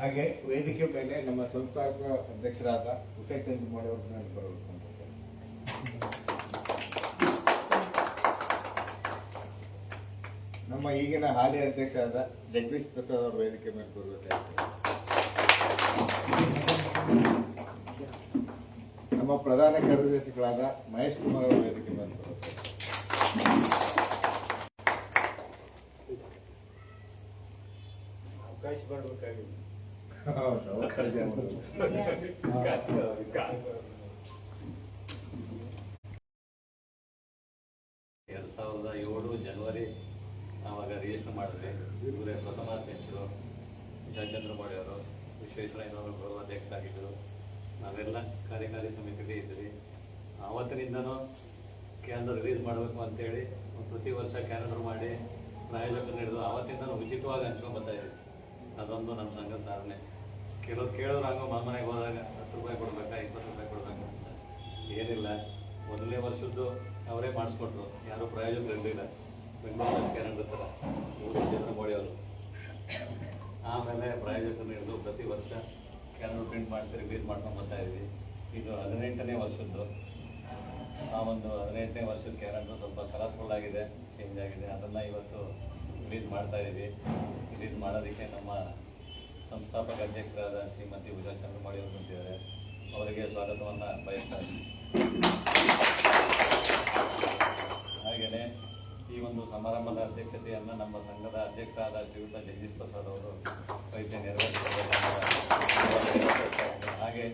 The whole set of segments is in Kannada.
ಹಾಗೆ ವೇದಿಕೆ ಮೇಲೆ ನಮ್ಮ ಸಂಸ್ಥಾಪಕ ಅಧ್ಯಕ್ಷರಾದ ಹುಸೇನ್ ಚಂದ್ರಮಾಡಿ ಅವರು ಬರಬೇಕು ನಮ್ಮ ಈಗಿನ ಹಾಲಿ ಅಧ್ಯಕ್ಷರಾದ ಜಗದೀಶ್ ಪ್ರಸಾದ್ ಅವರು ವೇದಿಕೆ ಮೇಲೆ ಬರುವಂತೆ ನಮ್ಮ ಪ್ರಧಾನ ಕಾರ್ಯದರ್ಶಿಗಳಾದ ಮಹೇಶ್ ಕುಮಾರ್ ಅವರು ವೇದಿಕೆ ಮೇಲೆ ಬರಬೇಕು ಅವಕಾಶ ಮಾಡಬೇಕಾಗಿದೆ. ಎರಡು ಸಾವಿರದ ಏಳು ಜನವರಿ ನಾವಾಗ ರಿಜಿಸ್ಟರ್ ಮಾಡಿದ್ವಿ. ಇವರೇ ಪ್ರಥಮ ಅಧ್ಯಕ್ಷರು ಜಯಚಂದ್ರ ಅವರು ವಿಶ್ವೇಶ್ವರಯ್ಯನವರು ಗೌರವಾಧ್ಯಕ್ಷರಾಗಿದ್ದರು ನಾವೆಲ್ಲ ಕಾರ್ಯಕಾರಿ ಸಮಿತಿಗೆ ಇದ್ವಿ ಆವತ್ತಿನಿಂದನೂ ಕ್ಯಾಲೆಂಡರ್ ರಿಲೀಸ್ ಮಾಡಬೇಕು ಅಂತೇಳಿ ಪ್ರತಿ ವರ್ಷ ಕ್ಯಾಲೆಂಡರ್ ಮಾಡಿ ಪ್ರಾಯೋಜಕರು ಹಿಡಿದು ಆವತ್ತಿಂದನೂ ಉಚಿತವಾಗಿ ಹಂಚ್ಕೊಂಡು ಬರ್ತಾ ಇದ್ವಿ ಅದೊಂದು ನಮ್ಮ ಸಂಘದ ಸಾಧನೆ. ಕೆಲವ್ರು ಕೇಳೋರು ಹಂಗ ಮನೆಗೆ ಹೋದಾಗ ಹತ್ತು ರೂಪಾಯಿ ಕೊಡ್ಬೇಕಾ, ಇಪ್ಪತ್ತು ರೂಪಾಯಿ ಕೊಡ್ಬೇಕಾ ಏನಿಲ್ಲ. ಮೊದಲನೇ ವರ್ಷದ್ದು ಅವರೇ ಮಾಡಿಸ್ಕೊಟ್ರು. ಯಾರು ಪ್ರಯೋಜನ ಇರಲಿಲ್ಲ. ಬೆಂಗಳೂರು ಕ್ಯಾಲೆಂಡರ್ ಥರ ಮೂರು ಜನ ಆಮೇಲೆ ಪ್ರಾಯೋಜಕರನ್ನ ಹಿಡಿದು ಪ್ರತಿ ವರ್ಷ ಕ್ಯಾನಲ್ ಪ್ರಿಂಟ್ ಮಾಡ್ತೀರಿ ಬೀರ್ ಮಾಡ್ಕೊಂಡು ಬರ್ತಾ ಇದ್ವಿ. ಇದು ಹದಿನೆಂಟನೇ ವರ್ಷದ್ದು. ಆ ಒಂದು ಹದಿನೆಂಟನೇ ವರ್ಷದ ಕ್ಯಾಲೆಂಡರ್ ಸ್ವಲ್ಪ ಕಲರ್ಫುಲ್ ಆಗಿದೆ ಚೇಂಜ್ ಆಗಿದೆ. ಅದನ್ನು ಇವತ್ತು ರಿಲೀಸ್ ಮಾಡ್ತಾ ಇದ್ದೀವಿ ರಿಲೀಸ್ ಮಾಡೋದಕ್ಕೆ ನಮ್ಮ ಸಂಸ್ಥಾಪಕ ಅಧ್ಯಕ್ಷರಾದ ಶ್ರೀಮತಿ ಉಷಾ ಚಂದ್ರಮಾಡಿ ಅವರು ಬಂದಿದ್ದಾರೆ ಅವರಿಗೆ ಸ್ವಾಗತವನ್ನು ಬಯಸ್ತಾರೆ ಹಾಗೆಯೇ ಈ ಒಂದು ಸಮಾರಂಭದ ಅಧ್ಯಕ್ಷತೆಯನ್ನು ನಮ್ಮ ಸಂಘದ ಅಧ್ಯಕ್ಷರಾದ ಶ್ರೀಯುತ ಜಗದೀಶ್ ಪ್ರಸಾದ್ ಅವರು ವಹಿಸಿ ನೆರವೇರಿಸಿದ್ದಾರೆ ಹಾಗೆ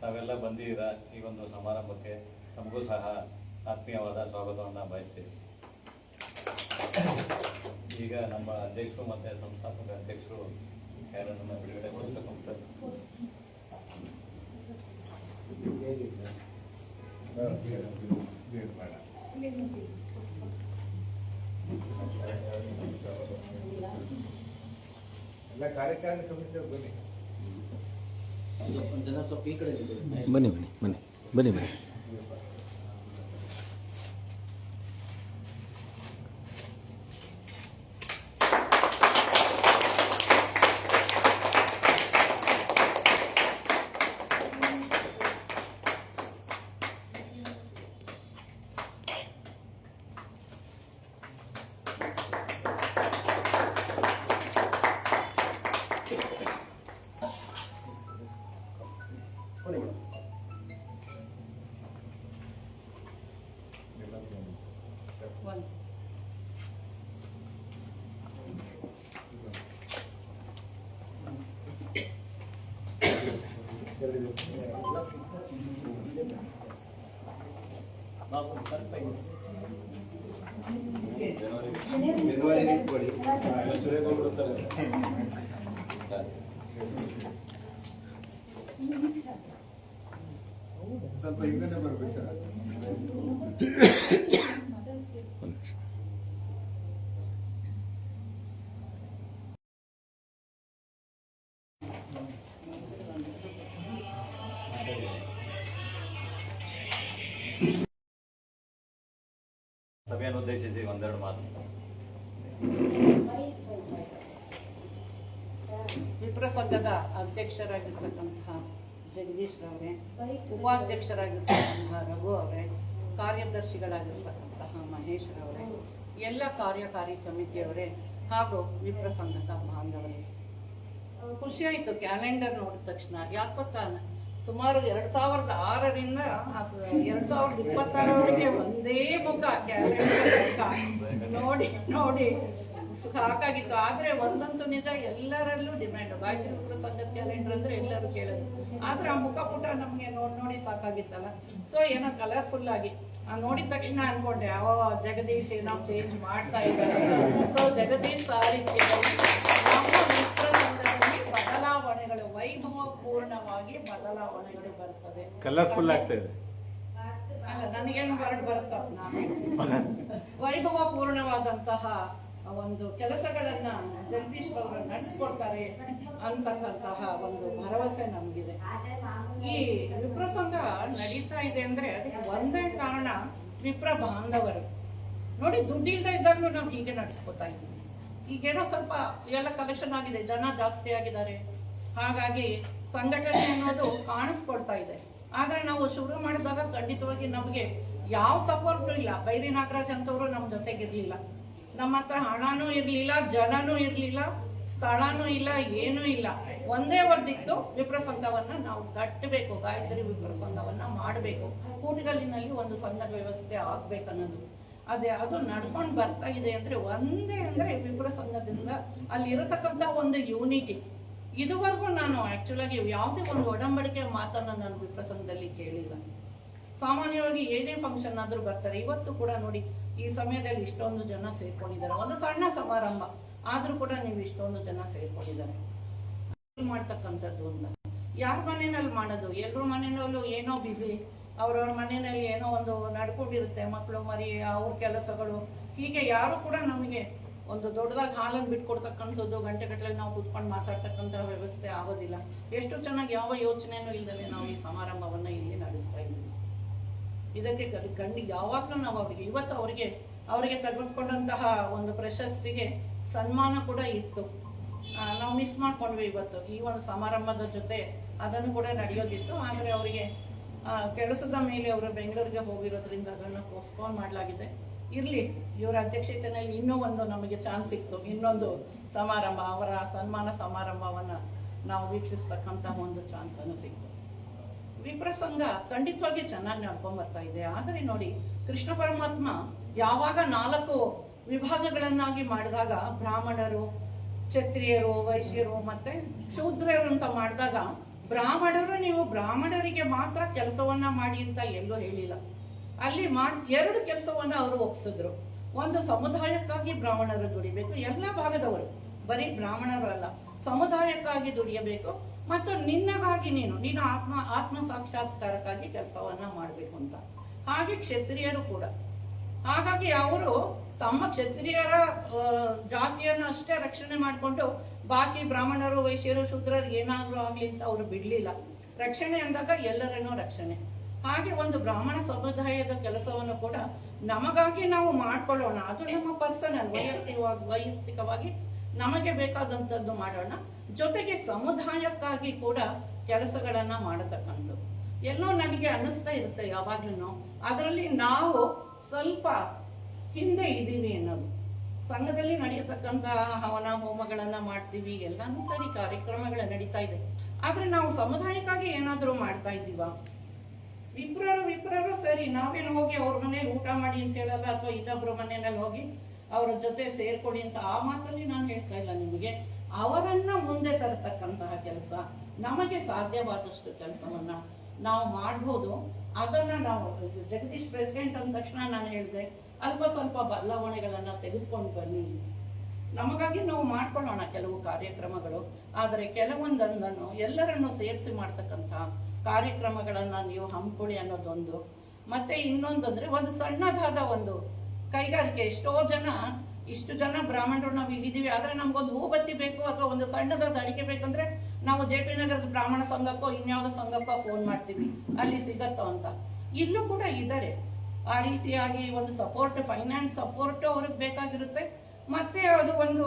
ತಾವೆಲ್ಲ ಬಂದಿದ್ದೀರಾ ಈ ಒಂದು ಸಮಾರಂಭಕ್ಕೆ. ತಮಗೂ ಸಹ ಆತ್ಮೀಯವಾದ ಸ್ವಾಗತವನ್ನು ಬಯಸ್ತೀವಿ ಈಗ ನಮ್ಮ ಅಧ್ಯಕ್ಷರು ಮತ್ತು ಸಂಸ್ಥಾಪಕ ಅಧ್ಯಕ್ಷರು ಕ್ಯಾಲೆಂಡರ್ನ ಬಿಡುಗಡೆ ಮಾಡಬೇಕಂತ ಇದು ಬೇಡ. ಎಲ್ಲ ಕಾರ್ಯಕಾರಿ ಸಮಿತಿಯವ್ರು ಬನ್ನಿ ಜನ ಸ್ವಲ್ಪ ಈ ಕಡೆ ಇರ್ಬೇಕು. ಬನ್ನಿ ಬನ್ನಿ ಬನ್ನಿ ಬನ್ನಿ ಬನ್ನಿ ಜನವರಿಗೆ ಇಟ್ಕೊಳ್ಳಿ ಸುರೇಗೌಡರು ಬರ್ತಾರೆ. ಸ್ವಲ್ಪ ಹಿಂದನೆ ಬರ್ಬೇಕು ಸರ್ ಒಂದೆರಡು ಮಾತು. ವಿಪ್ರ ಸಂಘದ ಅಧ್ಯಕ್ಷರಾಗಿರ್ತಕ್ಕಂತಹ ಜಗದೀಶ್ ರವರೇ, ಉಪಾಧ್ಯಕ್ಷರಾಗಿರ್ತಕ್ಕಂತಹ ರಘು ಅವರೇ, ಕಾರ್ಯದರ್ಶಿಗಳಾಗಿರ್ತಕ್ಕಂತಹ ಮಹೇಶ್ ರವರೇ, ಎಲ್ಲ ಕಾರ್ಯಕಾರಿ ಸಮಿತಿಯವರೇ ಹಾಗೂ ವಿಪ್ರ ಸಂಘದ ಬಾಂಧವರೇ ಖುಷಿಯಾಯಿತು ಕ್ಯಾಲೆಂಡರ್ ನೋಡಿದ ತಕ್ಷಣ. ಯಾಕೆ ಗೊತ್ತಾ ಸುಮಾರು ಎರಡ್ ಸಾವಿರದ ಆರರಿಂದ ಎರಡ್ ಸಾವಿರದ ಇಪ್ಪತ್ತಾರವರೆಗೆ ಒಂದೇ ಮುಖ ಕ್ಯಾಲೆಂಡರ್ ನೋಡಿ ನೋಡಿ ಸಾಕಾಗಿತ್ತು ಆದ್ರೆ ಒಂದಂತೂ ನಿಜ, ಎಲ್ಲರಲ್ಲೂ ಡಿಮ್ಯಾಂಡ್. ಗಾಯತ್ರಿ ಪುರ ಸಂಘದ ಕ್ಯಾಲೆಂಡರ್ ಅಂದ್ರೆ ಎಲ್ಲರೂ ಕೇಳೋದು. ಆದ್ರೆ ಆ ಮುಖ ಪುಟ ನಮ್ಗೆ ನೋಡಿ ನೋಡಿ ಸಾಕಾಗಿತ್ತಲ್ಲ. ಸೊ ಏನೋ ಕಲರ್ಫುಲ್ ಆಗಿ. ನೋಡಿದ ತಕ್ಷಣ ಅನ್ಕೊಂಡೆ, ಅವ ಜಗದೀಶ್ ಏನೋ ಚೇಂಜ್ ಮಾಡ್ತಾ ಇದ್ದಾರೆ. ಸೊ ಜಗದೀಶ್ ಸಾಹಿತ್ಯದಲ್ಲಿ ನಮ್ಮ ಮಿತ್ರ ಸಂಘದಲ್ಲಿ ಬದಲಾವಣೆಗಳು ವೈಭವಪೂರ್ಣವಾಗಿ ಬದಲಾವಣೆಗಳು ಬರ್ತದೆ. ಕಲರ್ಫುಲ್ ಆಗ್ತಾ ಇದೆ. ಅಲ್ಲ ನನಗೇನು ಹೊರಡು ಬರುತ್ತ ವೈಭವ ಪೂರ್ಣವಾದಂತಹ ಒಂದು ಕೆಲಸಗಳನ್ನ ಜಗದೀಶ್ ಅವರು ನಡೆಸ್ಕೊಡ್ತಾರೆ ಅಂತಕ್ಕಂತಹ ಒಂದು ಭರವಸೆ ನಮಗಿದೆ. ಈ ವಿಪ್ರಸಂಗ ನಡೀತಾ ಇದೆ ಅಂದ್ರೆ ಅದಕ್ಕೆ ಒಂದೇ ಕಾರಣ ವಿಪ್ರ ಬಾಂಧವರು ನೋಡಿ ದುಡ್ಡಿಲ್ದ ಇದ್ದಾಗಲೂ ನಾವು ಹೀಗೆ ನಡೆಸ್ಕೊತಾ ಇದ್ದೀವಿ. ಈಗೇನೋ ಸ್ವಲ್ಪ ಎಲ್ಲ ಕಲೆಕ್ಷನ್ ಆಗಿದೆ ಜನ ಜಾಸ್ತಿ ಆಗಿದ್ದಾರೆ. ಹಾಗಾಗಿ ಸಂಘಟನೆ ಅನ್ನೋದು ಕಾಣಿಸ್ಕೊಳ್ತಾ ಇದೆ. ಆದ್ರೆ ನಾವು ಶುರು ಮಾಡಿದಾಗ ಖಂಡಿತವಾಗಿ ನಮಗೆ ಯಾವ ಸಪೋರ್ಟ್ ಇಲ್ಲ. ಬೈರಿ ನಾಗರಾಜ್ ಅಂತವ್ರು ನಮ್ ಜೊತೆಗಿರ್ಲಿಲ್ಲ ನಮ್ಮ ಹತ್ರ ಹಣನೂ ಇರ್ಲಿಲ್ಲ, ಜನನೂ ಇರ್ಲಿಲ್ಲ, ಸ್ಥಳನೂ ಇಲ್ಲ, ಏನೂ ಇಲ್ಲ. ಒಂದೇ ಒಂದಿತ್ತು ವಿಪ್ರ ಸಂಘವನ್ನ ನಾವು ಕಟ್ಟಬೇಕು ಗಾಯತ್ರಿ ವಿಪ್ರ ಸಂಘವನ್ನ ಮಾಡಬೇಕು. ಕೂಟಗಲ್ಲಿನಲ್ಲಿ ಒಂದು ಸಂಘದ ವ್ಯವಸ್ಥೆ ಆಗ್ಬೇಕನ್ನೋದು. ಅದೇ, ಅದು ನಡ್ಕೊಂಡು ಬರ್ತಾ ಇದೆ ಅಂದ್ರೆ ಒಂದೇ ಅಂದ್ರೆ ವಿಪ್ರ ಸಂಘದಿಂದ ಅಲ್ಲಿ ಇರತಕ್ಕಂತ ಒಂದು ಯೂನಿಟಿ ಇದುವರೆಗೂ ನಾನು ಆಕ್ಚುಲ್ ಆಗಿ ಯಾವುದೇ ಒಂದು ಒಡಂಬಡಿಕೆ ಮಾತನ್ನು ನಾನು ಈ ಪ್ರಸಂಗದಲ್ಲಿ ಕೇಳಿಲ್ಲ. ಸಾಮಾನ್ಯವಾಗಿ ಏನೇ ಫಂಕ್ಷನ್ ಆದ್ರೂ ಬರ್ತಾರೆ. ಇವತ್ತು ಕೂಡ ನೋಡಿ, ಈ ಸಮಯದಲ್ಲಿ ಇಷ್ಟೊಂದು ಜನ ಸೇರ್ಕೊಂಡಿದ್ದಾರೆ. ಒಂದು ಸಣ್ಣ ಸಮಾರಂಭ, ಆದ್ರೂ ಕೂಡ ನೀವು ಇಷ್ಟೊಂದು ಜನ ಸೇರ್ಕೊಂಡಿದ್ದಾರೆ. ಮಾಡ್ತಕ್ಕಂಥದ್ದು ಅಂತ. ಯಾರ ಮನೆಯಲ್ಲಿ ಮಾಡೋದು? ಎಲ್ರ ಮನೆಯಲ್ಲೂ ಏನೋ ಬಿಸಿ ಅವ್ರವ್ರ ಮನೆಯಲ್ಲಿ ಏನೋ ಒಂದು ನಡ್ಕೊಂಡಿರುತ್ತೆ ಮಕ್ಕಳು ಮರಿ, ಅವ್ರ ಕೆಲಸಗಳು, ಹೀಗೆ ಯಾರು ಕೂಡ ನಮಗೆ ಒಂದು ದೊಡ್ಡದಾಗಿ ಹಾಲನ್ನು ಬಿಟ್ಕೊಡ್ತಕ್ಕಂಥದ್ದು, ಗಂಟೆ ಗಟ್ಟಲೆ ನಾವು ಕೂತ್ಕೊಂಡು ಮಾತಾಡ್ತಕ್ಕಂಥ ವ್ಯವಸ್ಥೆ ಆಗೋದಿಲ್ಲ. ಎಷ್ಟು ಚೆನ್ನಾಗಿ ಯಾವ ಯೋಚನೆಯೂ ಇಲ್ಲದೇ ನಾವು ಈ ಸಮಾರಂಭವನ್ನು ಇಲ್ಲಿ ನಡೆಸ್ತಾ ಇದ್ದೀವಿ. ಇದಕ್ಕೆ ಗಂಡಿ ಯಾವಾಗ್ಲೂ ನಾವು ಅವರಿಗೆ, ಇವತ್ತು ಅವರಿಗೆ ಅವರಿಗೆ ತೆಗೆದುಕೊಂಡಂತಹ ಒಂದು ಪ್ರಶಸ್ತಿಗೆ ಸನ್ಮಾನ ಕೂಡ ಇತ್ತು. ನಾವು ಮಿಸ್ ಮಾಡ್ಕೊಂಡ್ವಿ ಇವತ್ತು. ಈ ಒಂದು ಸಮಾರಂಭದ ಜೊತೆ ಅದನ್ನು ಕೂಡ ನಡೆಯೋದಿತ್ತು. ಆದರೆ ಅವರಿಗೆ ಕೆಲಸದ ಮೇಲೆ ಅವರು ಬೆಂಗಳೂರಿಗೆ ಹೋಗಿರೋದ್ರಿಂದ ಅದನ್ನು ಪೋಸ್ಟ್ಪೋನ್ ಮಾಡಲಾಗಿದೆ. ಇರ್ಲಿ, ಇವರ ಅಧ್ಯಕ್ಷತೆಯಲ್ಲಿ ಇನ್ನೂ ಒಂದು ನಮಗೆ ಚಾನ್ಸ್ ಸಿಕ್ತು. ಇನ್ನೊಂದು ಸಮಾರಂಭ, ಅವರ ಸನ್ಮಾನ ಸಮಾರಂಭವನ್ನ ನಾವು ವೀಕ್ಷಿಸ್ತಕ್ಕಂತಹ ಒಂದು ಚಾನ್ಸ್ ಅನ್ನು ಸಿಕ್ತು. ವಿಪ್ರ ಸಂಘ ಖಂಡಿತವಾಗಿ ಚೆನ್ನಾಗಿ ನಡ್ಕೊಂಡ್ ಇದೆ. ಆದರೆ ನೋಡಿ, ಕೃಷ್ಣ ಪರಮಾತ್ಮ ಯಾವಾಗ ನಾಲ್ಕು ವಿಭಾಗಗಳನ್ನಾಗಿ ಮಾಡಿದಾಗ ಬ್ರಾಹ್ಮಣರು, ಕ್ಷತ್ರಿಯರು, ವೈಶ್ಯರು ಮತ್ತೆ ಶೂದ್ರರು ಅಂತ ಮಾಡಿದಾಗ ಬ್ರಾಹ್ಮಣರು ನೀವು ಬ್ರಾಹ್ಮಣರಿಗೆ ಮಾತ್ರ ಕೆಲಸವನ್ನ ಮಾಡಿ ಅಂತ ಎಲ್ಲೂ ಹೇಳಿಲ್ಲ. ಅಲ್ಲಿ ಮಾಡ್, ಎರಡು ಕೆಲಸವನ್ನ ಅವರು ಒಪ್ಸಿದ್ರು. ಒಂದು ಸಮುದಾಯಕ್ಕಾಗಿ ಬ್ರಾಹ್ಮಣರು ದುಡಿಬೇಕು, ಎಲ್ಲ ಭಾಗದವರು. ಬರೀ ಬ್ರಾಹ್ಮಣರು ಅಲ್ಲ, ಸಮುದಾಯಕ್ಕಾಗಿ ದುಡಿಯಬೇಕು, ಮತ್ತು ನಿನ್ನಗಾಗಿ ನೀನು ನೀನು ಆತ್ಮ ಆತ್ಮ ಸಾಕ್ಷಾತ್ಕಾರಕ್ಕಾಗಿ ಕೆಲಸವನ್ನ ಮಾಡಬೇಕು ಅಂತ. ಹಾಗೆ ಕ್ಷತ್ರಿಯರು ಕೂಡ. ಹಾಗಾಗಿ ಅವರು ತಮ್ಮ ಕ್ಷತ್ರಿಯರ ಜಾತಿಯನ್ನು ಅಷ್ಟೇ ರಕ್ಷಣೆ ಮಾಡಿಕೊಂಡು, ಬಾಕಿ ಬ್ರಾಹ್ಮಣರು, ವೈಶ್ಯರು, ಶೂದ್ರರು ಏನಾದ್ರೂ ಆಗ್ಲಿ ಅಂತ ಅವರು ಬಿಡ್ಲಿಲ್ಲ. ರಕ್ಷಣೆ ಅಂದಾಗ ಎಲ್ಲರನ್ನೂ ರಕ್ಷಣೆ. ಹಾಗೆ ಒಂದು ಬ್ರಾಹ್ಮಣ ಸಮುದಾಯದ ಕೆಲಸವನ್ನು ಕೂಡ ನಮಗಾಗಿ ನಾವು ಮಾಡ್ಕೊಳ್ಳೋಣ. ಅದು ನಮ್ಮ ಪರ್ಸನಲ್ ವೈಯಕ್ತಿಕವಾಗಿ ವೈಯಕ್ತಿಕವಾಗಿ ನಮಗೆ ಬೇಕಾದಂಥದ್ದು ಮಾಡೋಣ. ಜೊತೆಗೆ ಸಮುದಾಯಕ್ಕಾಗಿ ಕೂಡ ಕೆಲಸಗಳನ್ನ ಮಾಡತಕ್ಕಂಥದ್ದು. ಎಲ್ಲೋ ನನಗೆ ಅನ್ನಿಸ್ತಾ ಇರುತ್ತೆ ಯಾವಾಗ್ಲೂ ಅದರಲ್ಲಿ ನಾವು ಸ್ವಲ್ಪ ಹಿಂದೆ ಇದ್ದೀವಿ ಅನ್ನೋದು. ಸಂಘದಲ್ಲಿ ನಡೆಯತಕ್ಕಂತಹ ಹವನ, ಹೋಮಗಳನ್ನ ಮಾಡ್ತೀವಿ. ಎಲ್ಲಾನು ಸರಿ, ಕಾರ್ಯಕ್ರಮಗಳು ನಡೀತಾ ಇದೆ. ಆದ್ರೆ ನಾವು ಸಮುದಾಯಕ್ಕಾಗಿ ಏನಾದ್ರೂ ಮಾಡ್ತಾ ಇದ್ದೀವಾ? ವಿಪ್ರರು ವಿಪ್ರರು, ಸರಿ ನಾವೇನು ಹೋಗಿ ಅವ್ರ ಮನೇಲಿ ಊಟ ಮಾಡಿ ಅಂತ ಹೇಳಲ್ಲ ಅಥವಾ ಇನ್ನೊಬ್ರ ಮನೆಯಲ್ಲಿ ಹೋಗಿ ಅವರ ಜೊತೆ ಸೇರ್ಕೊಡಿ ಅಂತ ಆ ಮಾತಲ್ಲಿ ನಾನು ಹೇಳ್ತಾ ಇಲ್ಲ ನಿಮಗೆ. ಅವರನ್ನ ಮುಂದೆ ತರತಕ್ಕಂತಹ ಕೆಲಸ ನಮಗೆ ಸಾಧ್ಯವಾದಷ್ಟು ಕೆಲಸವನ್ನ ನಾವು ಮಾಡಬಹುದು ಅದನ್ನ ನಾವು, ಜಗದೀಶ್ ಪ್ರೆಸಿಡೆಂಟ್ ಅಂದ ತಕ್ಷಣ ನಾನು ಹೇಳಿದೆ, ಅಲ್ಪ ಸ್ವಲ್ಪ ಬದಲಾವಣೆಗಳನ್ನ ತೆಗೆದುಕೊಂಡು ಬನ್ನಿ. ನಮಗಾಗಿ ನಾವು ಮಾಡ್ಕೊಳ್ಳೋಣ ಕೆಲವು ಕಾರ್ಯಕ್ರಮಗಳು, ಆದರೆ ಕೆಲವೊಂದನ್ನು ಎಲ್ಲರನ್ನು ಸೇರಿಸಿ ಮಾಡ್ತಕ್ಕಂಥ ಕಾರ್ಯಕ್ರಮಗಳನ್ನ ನೀವು ಹಮ್ಮಿಕೊಳ್ಳಿ ಅನ್ನೋದೊಂದು. ಮತ್ತೆ ಇನ್ನೊಂದಂದ್ರೆ ಒಂದು ಸಣ್ಣದಾದ ಒಂದು ಕೈಗಾರಿಕೆ. ಎಷ್ಟೋ ಜನ, ಇಷ್ಟು ಜನ ಬ್ರಾಹ್ಮಣರು ನಾವು ಇಲ್ಲಿದ್ದೀವಿ. ಆದ್ರೆ ನಮ್ಗೊಂದು ಹೂಬತ್ತಿ ಬೇಕು ಅಥವಾ ಒಂದು ಸಣ್ಣದಾದ ಅಡಿಕೆ ಬೇಕಂದ್ರೆ ನಾವು ಜೆ ಪಿ ನಗರದ ಬ್ರಾಹ್ಮಣ ಸಂಘಕ್ಕೋ, ಇನ್ಯಾವುದೋ ಸಂಘಕ್ಕೋ ಫೋನ್ ಮಾಡ್ತೀವಿ. ಅಲ್ಲಿ ಸಿಗತ್ತೋ ಅಂತ. ಇಲ್ಲೂ ಕೂಡ ಇದ್ದಾರೆ ಆ ರೀತಿಯಾಗಿ ಒಂದು ಸಪೋರ್ಟ್ ಫೈನಾನ್ಸ್ ಸಪೋರ್ಟ್ ಅವ್ರಿಗೆ ಬೇಕಾಗಿರುತ್ತೆ. ಮತ್ತೆ ಅದು ಒಂದು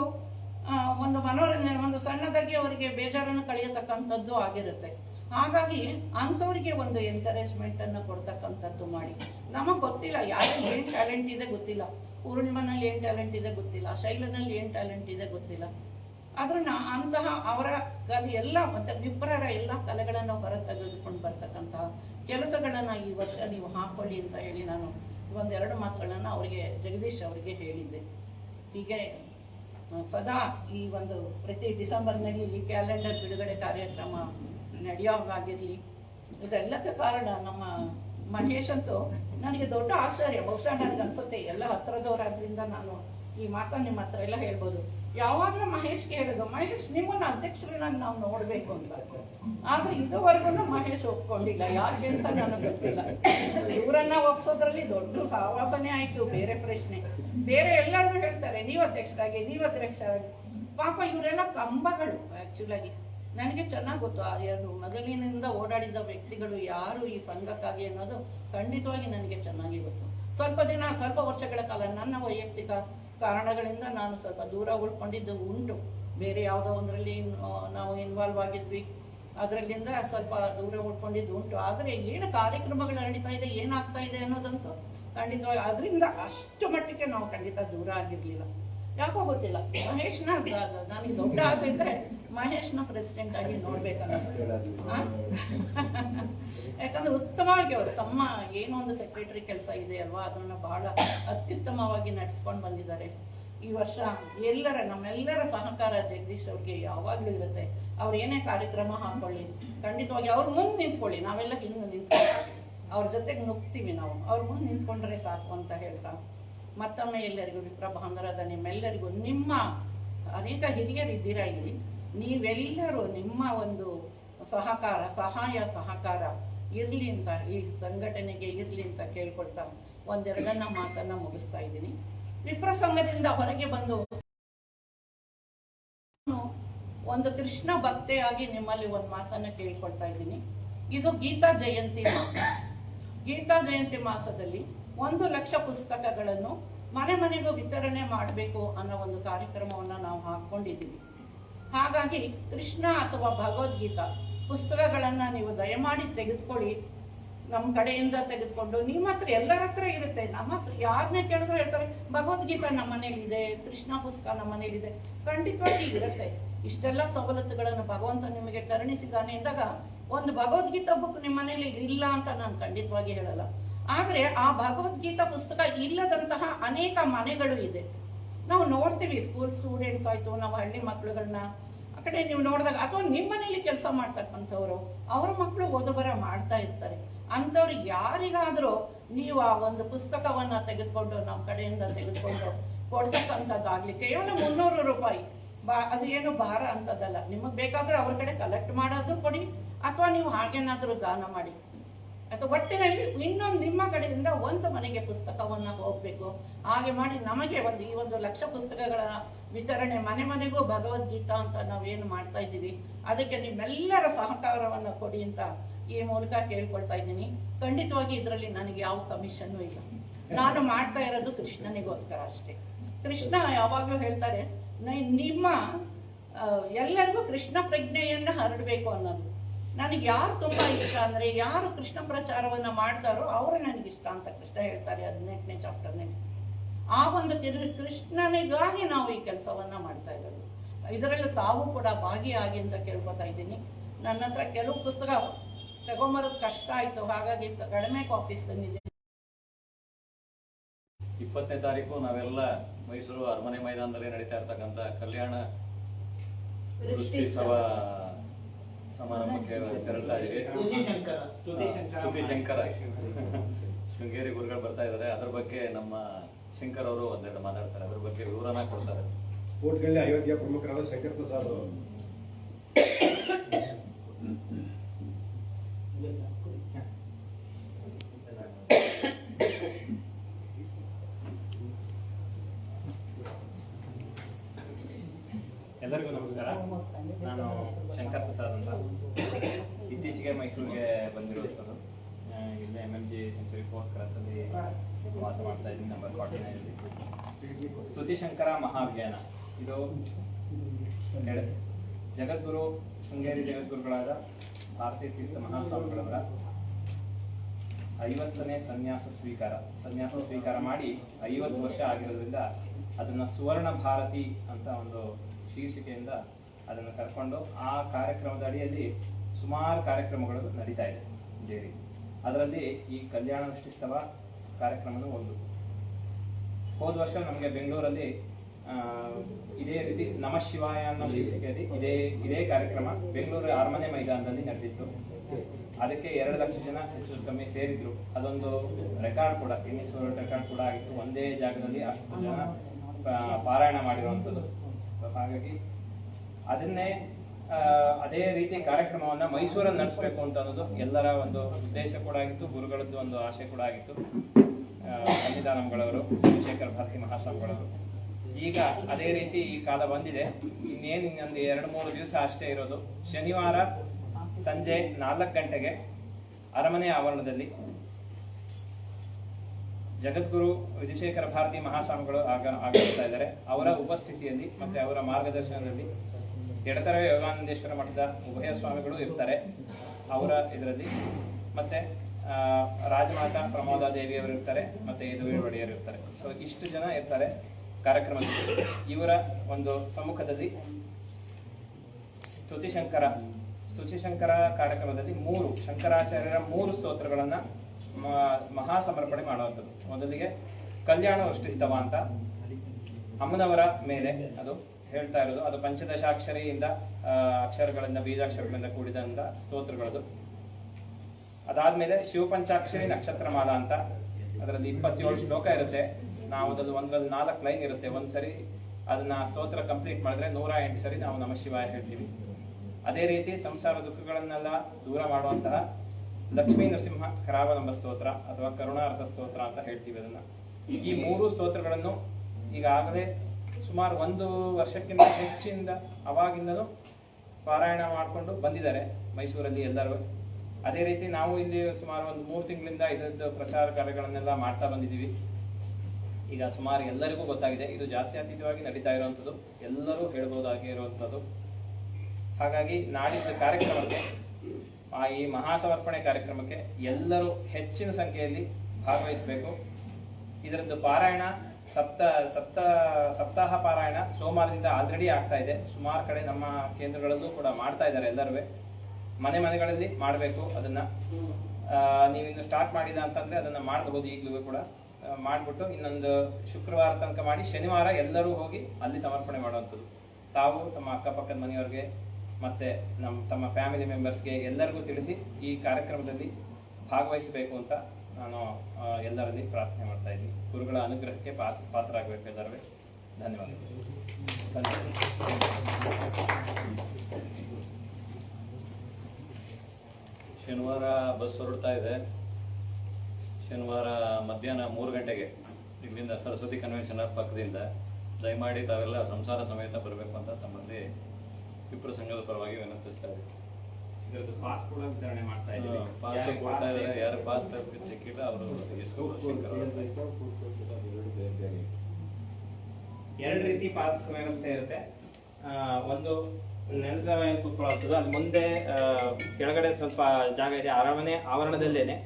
ಒಂದು ಮನೋರಂಜನೆ, ಒಂದು ಸಣ್ಣದಾಗಿ ಅವರಿಗೆ ಬೇಜಾರನ್ನು ಕಳೆಯತಕ್ಕಂಥದ್ದು ಆಗಿರುತ್ತೆ. ಹಾಗಾಗಿ ಅಂಥವ್ರಿಗೆ ಒಂದು ಎನ್ಕರೇಜ್ಮೆಂಟ್ ಅನ್ನು ಕೊಡ್ತಕ್ಕಂಥದ್ದು ಮಾಡಿ. ನಮಗ್ ಗೊತ್ತಿಲ್ಲ, ಯಾರಿಗೆ ಏನ್ ಟ್ಯಾಲೆಂಟ್ ಇದೆ ಗೊತ್ತಿಲ್ಲ. ಪೂರ್ಣಿಮನಲ್ಲಿ ಏನ್ ಟ್ಯಾಲೆಂಟ್ ಇದೆ ಗೊತ್ತಿಲ್ಲ ಶೈಲನಲ್ಲಿ ಏನ್ ಟ್ಯಾಲೆಂಟ್ ಇದೆ ಗೊತ್ತಿಲ್ಲ. ಅದನ್ನ ಅಂತಹ ಅವರ ಎಲ್ಲ, ಮತ್ತೆ ವಿಪ್ರರ ಎಲ್ಲ ಕಲೆಗಳನ್ನು ಹೊರ ತೆಗೆದುಕೊಂಡು ಬರ್ತಕ್ಕಂತಹ ಕೆಲಸಗಳನ್ನ ಈ ವರ್ಷ ನೀವು ಹಾಕೊಳ್ಳಿ ಅಂತ ಹೇಳಿ ನಾನು ಒಂದೆರಡು ಮಾತುಗಳನ್ನ ಅವರಿಗೆ, ಜಗದೀಶ್ ಅವರಿಗೆ ಹೇಳಿದ್ದೆ. ಹೀಗೆ ಸದಾ ಈ ಒಂದು ಪ್ರತಿ ಡಿಸೆಂಬರ್ನಲ್ಲಿ ಈ ಕ್ಯಾಲೆಂಡರ್ ಬಿಡುಗಡೆ ಕಾರ್ಯಕ್ರಮ ನಡೆಯೋವಾಗಿರಲಿ ಇದೆಲ್ಲಕ್ಕೆ ಕಾರಣ ನಮ್ಮ ಮಹೇಶ್ ಅಂತೂ ನನಗೆ ದೊಡ್ಡ ಆಶ್ಚರ್ಯ. ಬಹುಶಃ ನನಗೆ ಅನ್ಸುತ್ತೆ, ಎಲ್ಲ ಹತ್ರದವರಾದ್ರಿಂದ ನಾನು ಈ ಮಾತನ್ನ ನಿಮ್ಮ ಹತ್ರ ಎಲ್ಲ ಹೇಳ್ಬೋದು. ಯಾವಾಗಲೂ ಮಹೇಶ್ ಹೇಳೋದು ಮಹೇಶ್, ನಿಮ್ಮನ್ನ ಅಧ್ಯಕ್ಷರನ್ನ ನಾವು ನೋಡ್ಬೇಕು ಅಂತ. ಆದ್ರೆ ಇದುವರೆಗೂ ಮಹೇಶ್ ಒಪ್ಕೊಂಡಿಲ್ಲ. ಯಾಕೆ ಅಂತ ನನಗೆ ಗೊತ್ತಿಲ್ಲ. ಇವರನ್ನ ಒಪ್ಸೋದ್ರಲ್ಲಿ ದೊಡ್ಡ ಸಹವಾಸನೆ ಆಯ್ತು, ಬೇರೆ ಪ್ರಶ್ನೆ. ಬೇರೆ ಎಲ್ಲರೂ ಹೇಳ್ತಾರೆ, ನೀವು ಅಧ್ಯಕ್ಷರಾಗಿ ನೀವು ಅಧ್ಯಕ್ಷರಾಗಿ. ಪಾಪ ಇವರೆಲ್ಲ ಕಂಬಗಳು ಆಕ್ಚುಲಾಗಿ ನನಗೆ ಚೆನ್ನಾಗಿ ಗೊತ್ತು ಆ ಯಾರು ಮೊದಲಿನಿಂದ ಓಡಾಡಿದ ವ್ಯಕ್ತಿಗಳು ಯಾರು ಈ ಸಂಘಕ್ಕಾಗಿ ಅನ್ನೋದು ಖಂಡಿತವಾಗಿ ನನಗೆ ಚೆನ್ನಾಗಿ ಗೊತ್ತು. ಸ್ವಲ್ಪ ದಿನ, ಸ್ವಲ್ಪ ವರ್ಷಗಳ ಕಾಲ ನನ್ನ ವೈಯಕ್ತಿಕ ಕಾರಣಗಳಿಂದ ನಾನು ಸ್ವಲ್ಪ ದೂರ ಉಳ್ಕೊಂಡಿದ್ದು ಉಂಟು. ಬೇರೆ ಯಾವುದೋ ಒಂದರಲ್ಲಿ ನಾವು ಇನ್ವಾಲ್ವ್ ಆಗಿದ್ವಿ. ಅದರಲ್ಲಿಂದ ಸ್ವಲ್ಪ ದೂರ ಉಳ್ಕೊಂಡಿದ್ದು ಉಂಟು. ಆದರೆ ಏನು ಕಾರ್ಯಕ್ರಮಗಳು ನಡೀತಾ ಇದೆ, ಏನಾಗ್ತಾ ಇದೆ ಅನ್ನೋದಂತೂ ಖಂಡಿತವಾಗಿ ಅದರಿಂದ ಅಷ್ಟು ಮಟ್ಟಿಗೆ ನಾವು ಖಂಡಿತ ದೂರ ಆಗಿರ್ಲಿಲ್ಲ. ಯಾಕೋ ಗೊತ್ತಿಲ್ಲ ಮಹೇಶ್ನ ನನಗೆ ದೊಡ್ಡ ಆಸೆ ಇದ್ರೆ ಮಹೇಶ್ನ ಪ್ರೆಸಿಡೆಂಟ್ ಆಗಿ ನೋಡ್ಬೇಕನ್ನಿಸ್ತು? ಯಾಕಂದ್ರೆ ಉತ್ತಮವಾಗಿ ಅವರು, ತಮ್ಮ ಏನೋ ಒಂದು ಸೆಕ್ರೆಟರಿ ಕೆಲಸ ಇದೆ ಅಲ್ವಾ? ಅದನ್ನ ಬಹಳ ಅತ್ಯುತ್ತಮವಾಗಿ ನಡೆಸ್ಕೊಂಡು ಬಂದಿದ್ದಾರೆ. ಈ ವರ್ಷ ಎಲ್ಲರ, ನಮ್ಮೆಲ್ಲರ ಸಹಕಾರ ಜಗದೀಶ್ ಅವ್ರಿಗೆ ಯಾವಾಗ್ಲೂ ಇರುತ್ತೆ. ಅವ್ರು ಏನೇ ಕಾರ್ಯಕ್ರಮ ಹಾಕೊಳ್ಳಿ, ಖಂಡಿತವಾಗಿ ಅವ್ರ ಮುಂದೆ ನಿಂತ್ಕೊಳ್ಳಿ. ನಾವೆಲ್ಲ ಹಿಂದೆ ನಿಂತ್ಕೊಳ್ಳಿ ಅವ್ರ ಜೊತೆಗೆ ನುಗ್ತೀವಿ ನಾವು. ಅವ್ರ ಮುಂದೆ ನಿಂತ್ಕೊಂಡ್ರೆ ಸಾಕು ಅಂತ ಹೇಳ್ತಾ ಮತ್ತೊಮ್ಮೆ ಎಲ್ಲರಿಗೂ ವಿಪ್ರ ಬಾಂಧವರಾದ ನಿಮ್ಮೆಲ್ಲರಿಗೂ ನಿಮ್ಮ ಅನೇಕ ಹಿರಿಯರಿದ್ದೀರಾ ಇಲ್ಲಿ? ನೀವೆಲ್ಲರೂ ನಿಮ್ಮ ಒಂದು ಸಹಕಾರ, ಸಹಾಯ ಸಹಕಾರ ಇರ್ಲಿ ಅಂತ, ಈ ಸಂಘಟನೆಗೆ ಇರ್ಲಿ ಅಂತ ಕೇಳ್ಕೊಳ್ತಾ ಒಂದೆರಡನ್ನ ಮಾತನ್ನ ಮುಗಿಸ್ತಾ ಇದ್ದೀನಿ. ವಿಪ್ರ ಸಂಘದಿಂದ ಹೊರಗೆ ಬಂದು ಒಂದು ಕೃಷ್ಣ ಭಕ್ತೆಯಾಗಿ ನಿಮ್ಮಲ್ಲಿ ಒಂದು ಮಾತನ್ನ ಕೇಳ್ಕೊಳ್ತಾ ಇದ್ದೀನಿ. ಇದು ಗೀತಾ ಜಯಂತಿ ಮಾಸ. ಗೀತಾ ಜಯಂತಿ ಮಾಸದಲ್ಲಿ ಒಂದು ಲಕ್ಷ ಪುಸ್ತಕಗಳನ್ನು ಮನೆ ಮನೆಗೂ ವಿತರಣೆ ಮಾಡಬೇಕು ಅನ್ನೋ ಒಂದು ಕಾರ್ಯಕ್ರಮವನ್ನ ನಾವು ಹಾಕೊಂಡಿದ್ದೀವಿ ಹಾಗಾಗಿ ಕೃಷ್ಣ ಅಥವಾ ಭಗವದ್ಗೀತಾ ಪುಸ್ತಕಗಳನ್ನ ನೀವು ದಯಮಾಡಿ ತೆಗೆದುಕೊಳ್ಳಿ. ನಮ್ಮ ಕಡೆಯಿಂದ ತೆಗೆದುಕೊಂಡು ನಿಮ್ಮ ಹತ್ರ ಎಲ್ಲರ ಹತ್ರ ಇರುತ್ತೆ. ನಮ್ಮ ಹತ್ರ ಯಾರನ್ನೇ ಕೇಳಿದ್ರು ಹೇಳ್ತಾರೆ, ಭಗವದ್ಗೀತಾ ನಮ್ಮ ಮನೇಲಿದೆ, ಕೃಷ್ಣ ಪುಸ್ತಕ ನಮ್ಮ ಮನೇಲಿದೆ. ಖಂಡಿತವಾಗಿ ಇರುತ್ತೆ. ಇಷ್ಟೆಲ್ಲ ಸವಲತ್ತುಗಳನ್ನು ಭಗವಂತ ನಿಮಗೆ ಕರುಣಿಸಿದ್ದಾನೆ. ಎಂದಾಗ ಒಂದು ಭಗವದ್ಗೀತಾ ಬುಕ್ ನಿಮ್ಮ ಮನೇಲಿ ಇಲ್ಲ ಅಂತ ನಾನು ಖಂಡಿತವಾಗಿ ಹೇಳಲ್ಲ. ಆದ್ರೆ ಆ ಭಗವದ್ಗೀತಾ ಪುಸ್ತಕ ಇಲ್ಲದಂತಹ ಅನೇಕ ಮನೆಗಳು ಇದೆ. ನಾವು ನೋಡ್ತೀವಿ ಸ್ಕೂಲ್ ಸ್ಟೂಡೆಂಟ್ಸ್ ಆಯ್ತು, ನಾವು ಹಳ್ಳಿ ಮಕ್ಳುಗಳನ್ನ ಆ ಕಡೆ ನೀವು ನೋಡಿದಾಗ, ಅಥವಾ ನಿಮ್ಮ ಮನೆಯಲ್ಲಿ ಕೆಲಸ ಮಾಡ್ತಕ್ಕಂಥವ್ರು, ಅವ್ರ ಮಕ್ಕಳು ಓದುಬರ ಮಾಡ್ತಾ ಇರ್ತಾರೆ. ಅಂಥವ್ರು ಯಾರಿಗಾದ್ರೂ ನೀವು ಆ ಒಂದು ಪುಸ್ತಕವನ್ನ ತೆಗೆದುಕೊಂಡು ನಮ್ಮ ಕಡೆಯಿಂದ ತೆಗೆದುಕೊಂಡು ಕೊಡ್ತಕ್ಕಂಥದ್ದಾಗ್ಲಿ ಕೇವಲ ಮುನ್ನೂರು ರೂಪಾಯಿ. ಬಾ, ಅದು ಏನು ಭಾರ ಅಂತದಲ್ಲ ನಿಮಗೆ ಬೇಕಾದ್ರೆ ಅವ್ರ ಕಡೆ ಕಲೆಕ್ಟ್ ಮಾಡೋದು ಕೊಡಿ, ಅಥವಾ ನೀವು ಹಾಗೇನಾದ್ರೂ ದಾನ ಮಾಡಿ. ಅಥವಾ ಒಟ್ಟಿನಲ್ಲಿ ಇನ್ನೊಂದು ನಿಮ್ಮ ಕಡೆಯಿಂದ ಒಂದು ಮನೆಗೆ ಪುಸ್ತಕವನ್ನ ಹೋಗ್ಬೇಕು. ಹಾಗೆ ಮಾಡಿ ನಮಗೆ ಒಂದು ಈ ಒಂದು ಲಕ್ಷ ಪುಸ್ತಕಗಳ ವಿತರಣೆ ಮನೆ ಮನೆಗೂ ಭಗವದ್ಗೀತಾ ಅಂತ ನಾವೇನು ಮಾಡ್ತಾ ಇದ್ದೀವಿ. ಅದಕ್ಕೆ ನಿಮ್ಮೆಲ್ಲರ ಸಹಕಾರವನ್ನ ಕೊಡಿ ಅಂತ ಈ ಮೂಲಕ ಕೇಳ್ಕೊಳ್ತಾ ಇದ್ದೀನಿ. ಖಂಡಿತವಾಗಿ ಇದರಲ್ಲಿ ನನಗೆ ಯಾವ ಕಮಿಷನ್ನು ಇಲ್ಲ. ನಾನು ಮಾಡ್ತಾ ಇರೋದು ಕೃಷ್ಣನಿಗೋಸ್ಕರ ಅಷ್ಟೇ. ಕೃಷ್ಣ ಯಾವಾಗ್ಲೂ ಹೇಳ್ತಾರೆ ನಿಮ್ಮ ಎಲ್ಲರಿಗೂ ಕೃಷ್ಣ ಪ್ರಜ್ಞೆಯನ್ನ ಹರಡಬೇಕು ಅನ್ನೋದು. ನನಗೆ ಯಾರು ತುಂಬಾ ಇಷ್ಟ ಅಂದ್ರೆ ಯಾರು ಕೃಷ್ಣ ಪ್ರಚಾರವನ್ನ ಮಾಡ್ತಾರೋ ಅವರು ನನಗೆ ಇಷ್ಟ ಅಂತ ಕೃಷ್ಣ ಹೇಳ್ತಾರೆ ಹದಿನೆಂಟನೇ ಚಾಪ್ಟರ್ನಲ್ಲಿ ಆ ಒಂದು ತಿರು- ಕೃಷ್ಣನಿಗಾಗಿ ನಾವು ಈ ಕೆಲಸವನ್ನ ಮಾಡ್ತಾ ಇರೋದು. ಇದರಲ್ಲೂ ತಾವು ಕೂಡ ಭಾಗಿಯಾಗಿ ಅಂತ ಕೇಳ್ಕೊತಾ ಇದ್ದೀನಿ. ನನ್ನ ಹತ್ರ ಕೆಲವು ಪುಸ್ತಕ ತಗೊಂಬರೋದು ಕಷ್ಟ ಆಯ್ತು ಹಾಗಾಗಿ ಕಡಿಮೆ ಕಾಪೀಸ್ ತಂದಿದ್ದೀನಿ. ಇಪ್ಪತ್ತನೇ ತಾರೀಕು ನಾವೆಲ್ಲ ಮೈಸೂರು ಅರಮನೆ ಮೈದಾನದಲ್ಲಿ ನಡೀತಾ ಇರ್ತಕ್ಕಂಥ ಕಲ್ಯಾಣ ಸಭಾ ಸಮಾರಂಭಕ್ಕೆ ತೆರಳ್ತಾ ಶಂಕರ, ಶೃಂಗೇರಿ ಗುರುಗಳು ಬರ್ತಾ ಇದ್ದಾರೆ. ಅದ್ರ ಬಗ್ಗೆ ನಮ್ಮ ಶಂಕರ್ ಅವರು ಒಂದೆರಡು ಮಾತಾಡ್ತಾರೆ. ಅದ್ರ ಬಗ್ಗೆ ವಿವರನ ಕೊಡ್ತಾರೆ. ಕೋಟ್ಗಳ್ಳಿ ಅಯೋಧ್ಯ ಪ್ರಮುಖರಾದ ಶಂಕರ್ ಪ್ರಸಾದ್ ಅವರು. ಎಲ್ಲರಿಗೂ ನಮಸ್ಕಾರ. ನಾನು ಶಂಕರ್ ಪ್ರಸಾದ್ ಅಂತ. ಇತ್ತೀಚೆಗೆ ಮೈಸೂರಿಗೆ ಬಂದಿರುವಂಥದ್ದು. ಇಲ್ಲೇ M M G century fourth ಕ್ರಾಸಲ್ಲಿ ವಾಸ ಮಾಡ್ತಾ ಇದ್ದೀನಿ, ನಂಬರ್ ಫಾರ್ಟಿ ನೈನಲ್ಲಿ ಸ್ತುತಿ ಶಂಕರ ಮಹಾಭಿಯಾನ ಇದು ಜಗದ್ಗುರು, ಶೃಂಗೇರಿ ಜಗದ್ಗುರುಗಳಾದ ಭಾರತೀಯ ತೀರ್ಥ ಮಹಾಸ್ವಾಮಿಗಳವರ ಐವತ್ತನೇ ಸನ್ಯಾಸ ಸ್ವೀಕಾರ. ಸನ್ಯಾಸ ಸ್ವೀಕಾರ ಮಾಡಿ ಐವತ್ತು ವರ್ಷ ಆಗಿರೋದ್ರಿಂದ ಅದನ್ನ ಸುವರ್ಣ ಭಾರತಿ ಅಂತ ಒಂದು ಶೀರ್ಷಿಕೆಯಿಂದ ಅದನ್ನು ಕರ್ಕೊಂಡು ಆ ಕಾರ್ಯಕ್ರಮದ ಅಡಿಯಲ್ಲಿ ಸುಮಾರು ಕಾರ್ಯಕ್ರಮಗಳು ನಡೀತಾ ಇದೆ. ರೀತಿ. ಅದರಲ್ಲಿ ಈ ಕಲ್ಯಾಣ ಅನುಷ್ಠಿಸ್ತವ ಕಾರ್ಯಕ್ರಮನೂ ಒಂದು. ಹೋದ ವರ್ಷ ನಮಗೆ ಬೆಂಗಳೂರಲ್ಲಿ ಇದೇ ರೀತಿ ನಮ ಶಿವಾಯ ಅನ್ನೋ ಶೀರ್ಷಿಕೆಯಲ್ಲಿ ಇದೇ ಇದೇ ಕಾರ್ಯಕ್ರಮ ಬೆಂಗಳೂರು ಅರಮನೆ ಮೈದಾನದಲ್ಲಿ ನಡೆದಿತ್ತು. ಅದಕ್ಕೆ ಎರಡು ಲಕ್ಷ ಜನ ಹೆಚ್ಚು ಕಮ್ಮಿ ಸೇರಿದ್ರು. ಅದೊಂದು ರೆಕಾರ್ಡ್ ಕೂಡ ಗಿನ್ನಿಸ್ ವರ್ಲ್ಡ್ ರೆಕಾರ್ಡ್ ಕೂಡ ಆಗಿತ್ತು. ಒಂದೇ ಜಾಗದಲ್ಲಿ ಅಷ್ಟು ಜನ ಪಾರಾಯಣ ಮಾಡಿರುವಂಥದ್ದು. ಹಾಗಾಗಿ ಅದನ್ನೇ ಅದೇ ರೀತಿ ಕಾರ್ಯಕ್ರಮವನ್ನ ಮೈಸೂರಲ್ಲಿ ನಡೆಸಬೇಕು ಅಂತ ಅನ್ನೋದು ಎಲ್ಲರ ಒಂದು ಉದ್ದೇಶ ಕೂಡ ಆಗಿತ್ತು, ಗುರುಗಳದ್ದು ಒಂದು ಆಶೆ ಕೂಡ ಆಗಿತ್ತು. ಸಂವಿಧಾನಗಳವರು ಚಂದ್ರಶೇಖರ್ ಭಾರತಿ ಮಹಾಸ್ವಾಮಿಗಳವರು. ಈಗ ಅದೇ ರೀತಿ ಈ ಕಾಲ ಬಂದಿದೆ. ಇನ್ನೇನು ಇನ್ನೊಂದು ಎರಡು ಮೂರು ದಿವಸ ಅಷ್ಟೇ ಇರೋದು. ಶನಿವಾರ ಸಂಜೆ ನಾಲ್ಕು ಗಂಟೆಗೆ ಅರಮನೆ ಆವರಣದಲ್ಲಿ ಜಗದ್ಗುರು ವಿಜಯಶೇಖರ ಭಾರತಿ ಮಹಾಸ್ವಾಮಿಗಳು ಆಗ ಆಗಮಿಸ್ತಾ ಇದ್ದಾರೆ. ಅವರ ಉಪಸ್ಥಿತಿಯಲ್ಲಿ ಮತ್ತೆ ಅವರ ಮಾರ್ಗದರ್ಶನದಲ್ಲಿ ಎಡತರ ಯೋಗಾನಂದೇಶ್ವರ ಮಠದ ಉಭಯ ಸ್ವಾಮಿಗಳು ಇರ್ತಾರೆ. ಅವರ ಇದರಲ್ಲಿ ಮತ್ತೆ ರಾಜಮಾತಾ ಪ್ರಮೋದ ದೇವಿಯವರು ಇರ್ತಾರೆ, ಮತ್ತೆ ಯದುವೀರ್ ಒಡೆಯರು ಇರ್ತಾರೆ. ಸೊ ಇಷ್ಟು ಜನ ಇರ್ತಾರೆ ಕಾರ್ಯಕ್ರಮದಲ್ಲಿ. ಇವರ ಒಂದು ಸಮ್ಮುಖದಲ್ಲಿ ಸ್ತುತಿಶಂಕರ ಸ್ತುತಿಶಂಕರ ಸ್ತುತಿ ಶಂಕರ ಕಾರ್ಯಕ್ರಮದಲ್ಲಿ ಮೂರು, ಶಂಕರಾಚಾರ್ಯರ ಮೂರು ಸ್ತೋತ್ರಗಳನ್ನ ಮಹಾ ಸಮರ್ಪಣೆ ಮಾಡುವಂಥದ್ದು. ಮೊದಲಿಗೆ ಕಲ್ಯಾಣ ವೃಷ್ಟಿಸ್ತವ ಅಂತ. ಅಮ್ಮನವರ ಮೇಲೆ ಅದು ಹೇಳ್ತಾ ಇರೋದು. ಅದು ಪಂಚದಶಾಕ್ಷರಿಯಿಂದ ಅಕ್ಷರಗಳಿಂದ, ಬೀಜಾಕ್ಷರಗಳಿಂದ ಕೂಡಿದಂತ ಸ್ತೋತ್ರಗಳದು. ಅದಾದ್ಮೇಲೆ ಶಿವಪಂಚಾಕ್ಷರಿ ನಕ್ಷತ್ರಮಾಲ ಅಂತ. ಅದರಲ್ಲಿ ಇಪ್ಪತ್ತೇಳು ಶ್ಲೋಕ ಇರುತ್ತೆ. ನಾವು ಅದರಲ್ಲಿ ಒಂದ್ರಲ್ಲಿ ನಾಲ್ಕು ಲೈನ್ ಇರುತ್ತೆ. ಒಂದ್ಸರಿ ಅದನ್ನ ಸ್ತೋತ್ರ ಕಂಪ್ಲೀಟ್ ಮಾಡಿದ್ರೆ ನೂರ ಎಂಟು ಸರಿ ನಾವು ನಮ ಶಿವಾಯ ಹೇಳ್ತೀವಿ. ಅದೇ ರೀತಿ ಸಂಸಾರ ದುಃಖಗಳನ್ನೆಲ್ಲ ದೂರ ಮಾಡುವಂತಹ ಲಕ್ಷ್ಮೀ ನರಸಿಂಹ ಕರಾವಲಂಬ ಸ್ತೋತ್ರ ಅಥವಾ ಕರುಣಾರ್ಥ ಸ್ತೋತ್ರ ಅಂತ ಹೇಳ್ತೀವಿ ಅದನ್ನ. ಈ ಮೂರು ಸ್ತೋತ್ರಗಳನ್ನು ಈಗಾಗಲೇ ಸುಮಾರು ಒಂದು ವರ್ಷಕ್ಕಿಂತ ಹೆಚ್ಚಿಂದ ಅವಾಗಿಂದಲೂ ಪಾರಾಯಣ ಮಾಡಿಕೊಂಡು ಬಂದಿದ್ದಾರೆ ಮೈಸೂರಲ್ಲಿ ಎಲ್ಲರೂ. ಅದೇ ರೀತಿ ನಾವು ಇಲ್ಲಿ ಸುಮಾರು ಒಂದು ಮೂರು ತಿಂಗಳಿಂದ ಇದರದ್ದು ಪ್ರಚಾರ ಕಾರ್ಯಗಳನ್ನೆಲ್ಲ ಮಾಡ್ತಾ ಬಂದಿದ್ದೀವಿ. ಈಗ ಸುಮಾರು ಎಲ್ಲರಿಗೂ ಗೊತ್ತಾಗಿದೆ, ಇದು ಜಾತ್ಯತೀತವಾಗಿ ನಡೀತಾ ಇರುವಂಥದ್ದು, ಎಲ್ಲರೂ ಹೇಳ್ಬೋದಾಗಿ ಇರುವಂಥದ್ದು. ಹಾಗಾಗಿ ನಾಡಿದ್ದ ಕಾರ್ಯಕ್ರಮಕ್ಕೆ ಆ ಈ ಮಹಾಸಮರ್ಪಣೆ ಕಾರ್ಯಕ್ರಮಕ್ಕೆ ಎಲ್ಲರೂ ಹೆಚ್ಚಿನ ಸಂಖ್ಯೆಯಲ್ಲಿ ಭಾಗವಹಿಸಬೇಕು. ಇದರದ್ದು ಪಾರಾಯಣ ಸಪ್ತ ಸಪ್ತ, ಸಪ್ತಾಹ ಪಾರಾಯಣ ಸೋಮವಾರದಿಂದ ಆಲ್ರೆಡಿ ಆಗ್ತಾ ಇದೆ. ಸುಮಾರು ಕಡೆ ನಮ್ಮ ಕೇಂದ್ರಗಳಲ್ಲೂ ಕೂಡ ಮಾಡ್ತಾ ಇದ್ದಾರೆ ಎಲ್ಲರೂ ಮನೆ ಮನೆಗಳಲ್ಲಿ ಮಾಡಬೇಕು ಅದನ್ನ. ನೀವಿನ್ನು ಸ್ಟಾರ್ಟ್ ಮಾಡಿದ ಅಂತಂದ್ರೆ ಅದನ್ನ ಮಾಡಬಹುದು ಈಗಲೂ ಕೂಡ. ಮಾಡ್ಬಿಟ್ಟು ಇನ್ನೊಂದು ಶುಕ್ರವಾರ ತನಕ ಮಾಡಿ ಶನಿವಾರ ಎಲ್ಲರೂ ಹೋಗಿ ಅಲ್ಲಿ ಸಮರ್ಪಣೆ ಮಾಡುವಂಥದ್ದು. ತಾವು ತಮ್ಮ ಅಕ್ಕಪಕ್ಕದ ಮನೆಯವ್ರಿಗೆ ಮತ್ತೆ ನಮ್ಮ, ತಮ್ಮ ಫ್ಯಾಮಿಲಿ ಮೆಂಬರ್ಸ್ಗೆ ಎಲ್ಲರಿಗೂ ತಿಳಿಸಿ ಈ ಕಾರ್ಯಕ್ರಮದಲ್ಲಿ ಭಾಗವಹಿಸಬೇಕು ಅಂತ ನಾನು ಎಲ್ಲರಲ್ಲಿ ಪ್ರಾರ್ಥನೆ ಮಾಡ್ತಾ ಇದ್ದೀನಿ. ಗುರುಗಳ ಅನುಗ್ರಹಕ್ಕೆ ಪಾತ್ರ ಆಗಬೇಕು ಎಲ್ಲರೂ ಧನ್ಯವಾದಗಳು. ಧನ್ಯವಾದ ಶನಿವಾರ ಬಸ್ ಹೊರಡ್ತಾ ಇದೆ. ಶನಿವಾರ ಮಧ್ಯಾಹ್ನ ಮೂರು ಗಂಟೆಗೆ ಇಲ್ಲಿಂದ ಸರಸ್ವತಿ ಕನ್ವೆನ್ಷನ್ ಪಕ್ಕದಿಂದ. ದಯಮಾಡಿ ತಾವೆಲ್ಲ ಸಂಸಾರ ಸಮೇತ ಬರಬೇಕು ಅಂತ ತಮ್ಮಲ್ಲಿ ವಿಪ್ರ ಸಂಘದ ಪರವಾಗಿ ವಿನಂತಿಸ್ತಾ ಇದ್ದೀವಿ ಇದರದ್ದು ಪಾಸ್ ಕೂಡ ವಿತರಣೆ ಮಾಡ್ತಾ ಇದ್ದೀವಿ. ಪಾಸ್ ಯಾರಿಗೆ ಕೊಡ್ತಾ pass ಇದ್ದಾರೆ ಯಾರು ಪಾಸ್ ಇಲ್ಲ ಅವರು ಎರಡು ರೀತಿ ಪಾಸ್ ವ್ಯವಸ್ಥೆ ಇರುತ್ತೆ. ಆ, ಒಂದು ನೆಲದ ಮೇಲೆ ಕೂತ್ಕೊಳ್ಳೋದು ಅದು ಮುಂದೆ ಕೆಳಗಡೆ ಸ್ವಲ್ಪ ಜಾಗ ಇದೆ ಅರಮನೆ ಆವರಣದಲ್ಲೇನೆ.